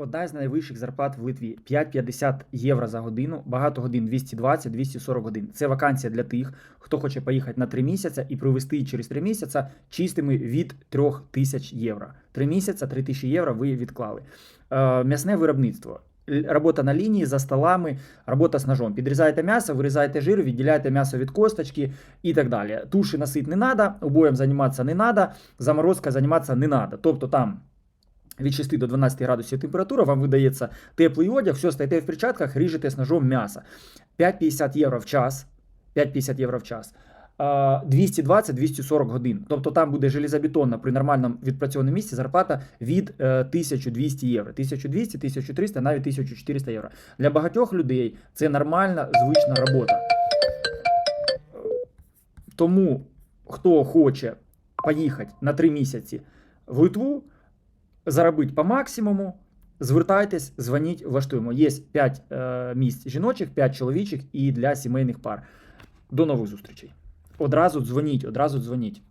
Одна з найвищих зарплат в Литві 5,50 євро за годину, багато годин 220-240 годин. Це вакансія для тих, хто хоче поїхати на 3 місяці і провести через 3 місяці чистими від 3 тисяч євро. 3 місяці, 3 тисячі євро ви відклали. Е, м'ясне виробництво. Робота на лінії, за столами, робота з ножом. Підрізаєте м'ясо, вирізаєте жир, відділяєте м'ясо від косточки і так далі. Туші носити не треба, убоєм займатися не треба, заморозка займатися не треба. Тобто там від 6 до 12 градусів температура, вам видається теплий одяг, все, стоїте в перчатках, ріжете з ножом м'ясо. 5,50 євро в час. 5,50 євро в час. 220-240 годин. Тобто там буде железобетонна при нормальному відпрацьованому місці зарплата від е, 1200 євро. 1200, 1300, навіть 1400 євро. Для багатьох людей це нормальна, звична робота. Тому, хто хоче поїхати на 3 місяці в Литву, заробити по максимуму, звертайтесь, дзвоніть, влаштуємо. Є 5 е, місць жіночих, 5 чоловічих і для сімейних пар. До нових зустрічей. Одразу дзвоніть, одразу дзвоніть.